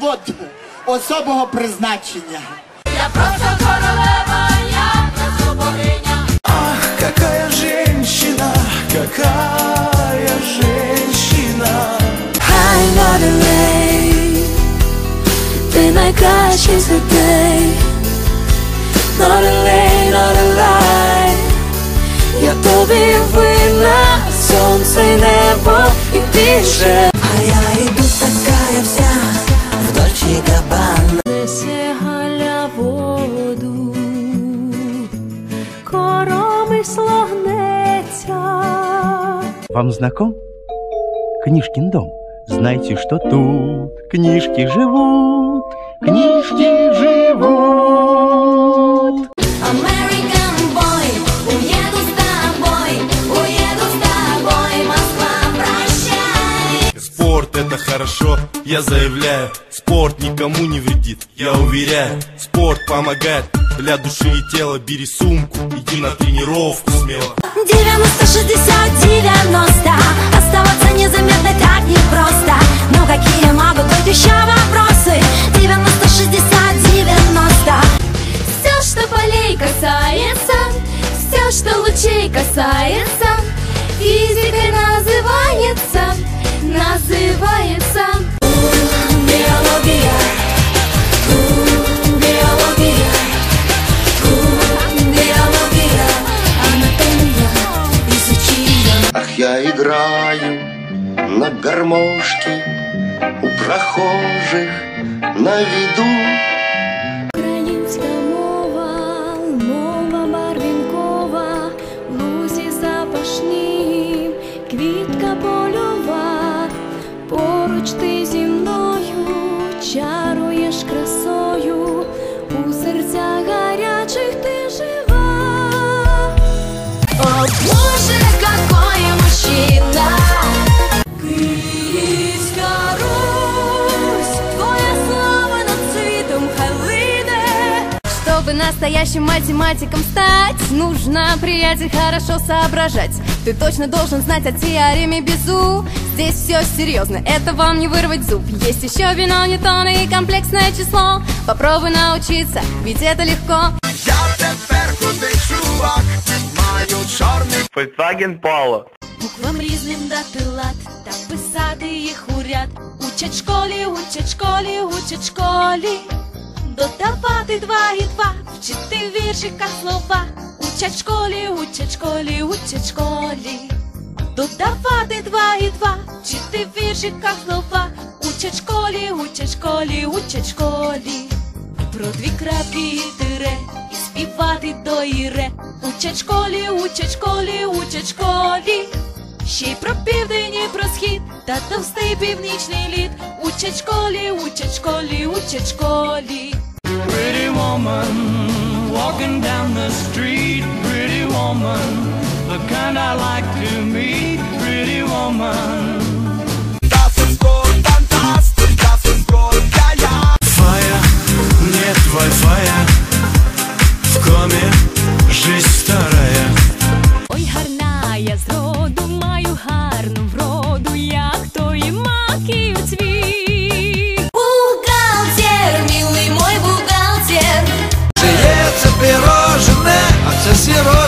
завод особого призначення. Я просто королева, я просто богиня. Ах, какая женщина, какая женщина. Хай Лорелей, ти найкращий з людей. Лорелей, Лорелей, я тобі винна, сонце й небо і більше. Коромисло гнеться. Вам знаком? Книжкин дом. Знайте, что тут книжки живут, книжки это хорошо, я заявляю Спорт никому не вредит, я уверяю. Спорт помогает для души и тела. Бери сумку, иди на тренировку смело. 90, 60, 90 Оставаться незаметно так непросто. Но какие могут быть еще вопросы? 90, 60, 90 Все, что полей касается, все, что лучей касается, называется. Биология Биология Биология Анатомия Изучи ее Ах, я играю на гармошке у прохожих на виду. Боже, какой. Чтобы настоящим математиком стать, нужно приятель хорошо соображать. Ты точно должен знать о теореме Безу. Здесь все серьезно, это вам не вырвать зуб. Есть еще вино, ньютоны и комплексное число. Попробуй научиться, ведь это легко. Я тепер крутий чувак, маю чорний Volkswagen Polo. Буквам різним дати лад та писати їх у ряд. Учать школі, учать школі, учать школі. Додавати два і два, вчити в віршиках слова. Учать школі, учать школі, учать школі. Додавати два і два, вчити в віршиках слова. Учать школі, учать школі, учать школі. Про дві крапки і тире, і співати до іре. Учать школі, учать школі, учать школі. Ще й про південь і про схід, та товстий північний лід. Учать школі, учать школі, учать школі. Pretty woman, walking down the street, pretty woman, the kind I like to meet, pretty woman.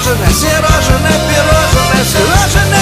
пирожное, пирожное, пирожное, пирожное.